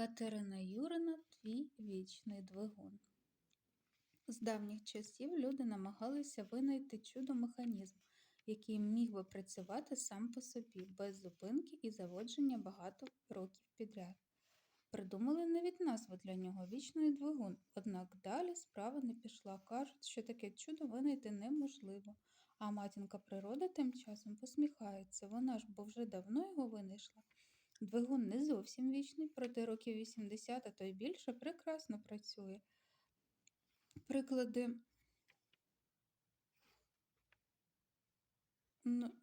Катерина Юрина твій вічний двигун. З давніх часів люди намагалися винайти чудо-механізм, який міг би працювати сам по собі, без зупинки і заводження багато років підряд. Придумали навіть назву для нього вічний двигун, однак далі справа не пішла. Кажуть, що таке чудо винайти неможливо. А матінка природа тим часом посміхається. Вона ж бо вже давно його винайшла. Двигун не зовсім вічний, проте років 80, а то й більше прекрасно працює. Приклади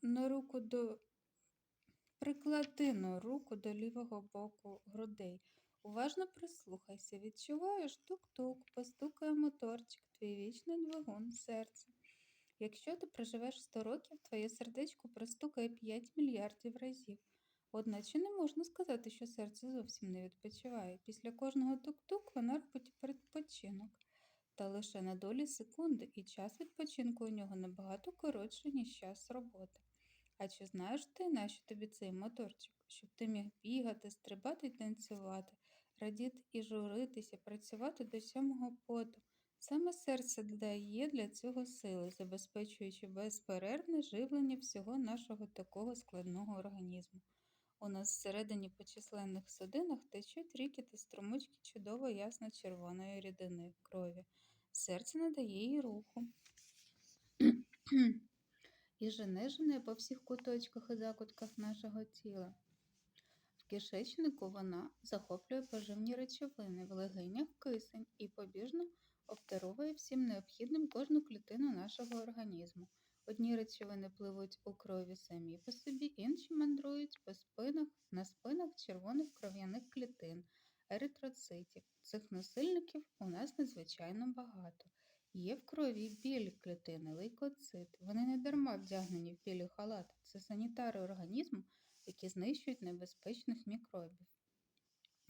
на руку до приклади на руку до лівого боку грудей. Уважно прислухайся, відчуваєш тук-тук, постукає моторчик, твій вічний двигун, серце. Якщо ти проживеш 100 років, твоє сердечко простукає 5 мільярдів разів. Одначе не можна сказати, що серце зовсім не відпочиває. Після кожного тук-тук воно робить передпочинок. Та лише на долі секунди, і час відпочинку у нього набагато коротший, ніж час роботи. А чи знаєш ти, нащо тобі цей моторчик? Щоб ти міг бігати, стрибати й танцювати, радіти і журитися, працювати до сьомого поту. Саме серце дає для цього сили, забезпечуючи безперервне живлення всього нашого такого складного організму. У нас всередині по численних судинах течуть ріки та струмочки чудово ясно червоної рідини крові. Серце надає їй руху. І жене по всіх куточках і закутках нашого тіла. В кишечнику вона захоплює поживні речовини, в легенях кисень і побіжно обдаровує всім необхідним кожну клітину нашого організму. Одні речовини пливуть у крові самі по собі, інші мандрують по спинах, на спинах червоних кров'яних клітин, еритроцитів. Цих носильників у нас надзвичайно багато. Є в крові білі клітини, лейкоцити. Вони не дарма вдягнені в білі халати. Це санітари організму, які знищують небезпечних мікробів.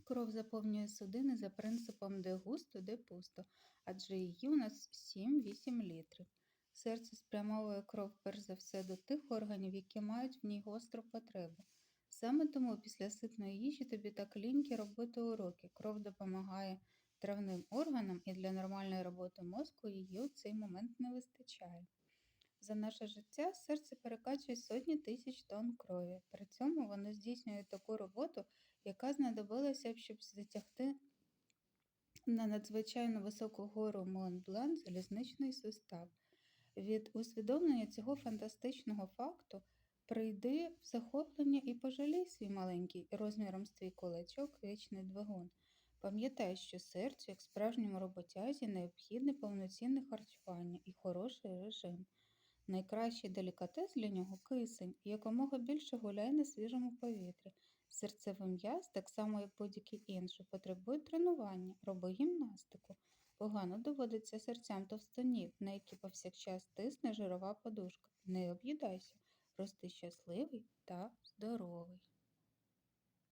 Кров заповнює судини за принципом де густо, де пусто, адже її у нас 7-8 літрів. Серце спрямовує кров перш за все до тих органів, які мають в ній гостру потребу. Саме тому після ситної їжі тобі так ліньки робити уроки. Кров допомагає травним органам і для нормальної роботи мозку її у цей момент не вистачає. За наше життя серце перекачує сотні тисяч тонн крові. При цьому воно здійснює таку роботу, яка знадобилася б, щоб затягти на надзвичайно високу гору Монблан залізничний сустав. Від усвідомлення цього фантастичного факту прийди в захоплення і пожалій свій маленький розміром з твій кулачок вічний двигун. Пам'ятай, що серцю, як справжньому роботязі, необхідне повноцінне харчування і хороший режим. Найкращий делікатес для нього кисень, якомога більше гуляй на свіжому повітрі. Серцевий м'яз, так само як будь-який інший, потребує тренування, роби гімнастику. Погано доводиться серцям товстунів, на які повсякчас тисне жирова подушка. Не об'їдайся, рости щасливий та здоровий.